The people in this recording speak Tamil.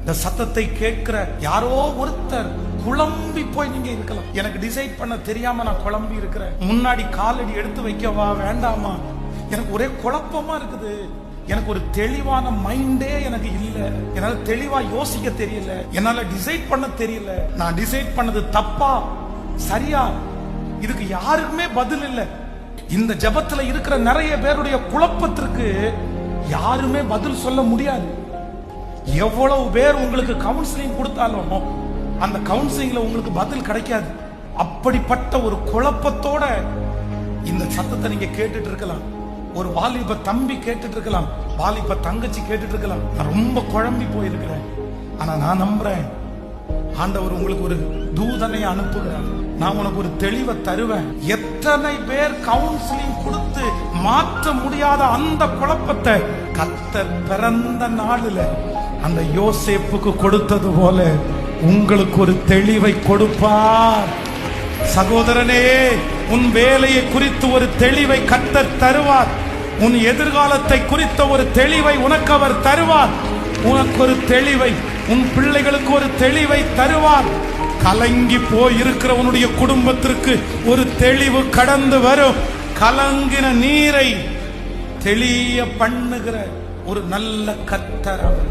இந்த சத்தத்தை கேட்கிற யாரோ ஒருத்தர் குழம்பி போய் நீங்க இருக்கலாம். எனக்கு டிசைட் பண்ண தெரியாம நான் குழம்பி இருக்கிறேன். முன்னாடி காலடி எடுத்து வைக்கவா வேண்டாமா? எனக்கு ஒரே குழப்பமா இருக்குது. எனக்கு ஒரு தெளிவான மைண்டே எனக்கு இல்ல. என்னால தெளிவா யோசிக்க தெரியல. என்னால டிசைட் பண்ண தெரியல. நான் டிசைட் பண்ணது தப்பா? சரியா? இதுக்கு யாருக்குமே பதில் இல்ல. இந்த ஜபத்துல இருக்கிற நிறைய பேருடைய குழப்பத்திற்கு யாருமே பதில் சொல்ல முடியாது. எவ்வளவு பேர் உங்களுக்கு கவுன்சிலிங் கொடுத்தாலும் அந்த கவுன்சிலிங்ல உங்களுக்கு பதில் கிடைக்காது. அப்படிப்பட்ட ஒரு குழப்பத்தோட இந்த சத்தத்தை நீங்க கேட்டுட்டு இருக்கலாம். ஒரு வாலிப தம்பி கேட்டுட்டு இருக்கலாம். வாலிப தங்கச்சி கேட்டுட்டு இருக்கலாம். நான் ரொம்ப குழம்பி போயிருக்கிறேன். ஆனா நான் நம்புறேன். ஆண்டவர் உங்களுக்கு ஒரு தூதனை அனுப்புகிறார். நான் உனக்கு ஒரு தெளிவை தருவேன். எத்தனை பேர் கவுன்சிலிங் கொடுத்து மாற்ற முடியாத அந்த குழப்பத்தை கத்த பிறந்த நாளில் அந்த யோசேப்புக்கு கொடுத்தது போல உங்களுக்கு ஒரு தெளிவை கொடுப்பார். சகோதரனே உன் வேலையை குறித்து ஒரு தெளிவை கத்தர் தருவார். உன் எதிர்காலத்தை குறித்த ஒரு தெளிவை உனக்கு அவர் தருவார். உனக்கு ஒரு தெளிவை உன் பிள்ளைகளுக்கு ஒரு தெளிவை தருவார். கலங்கி போய் இருக்கிற உன்னுடைய குடும்பத்திற்கு ஒரு தெளிவு கடந்து வரும். கலங்கின நீரை தெளிய பண்ணுகிற ஒரு நல்ல கத்தர் அவர்.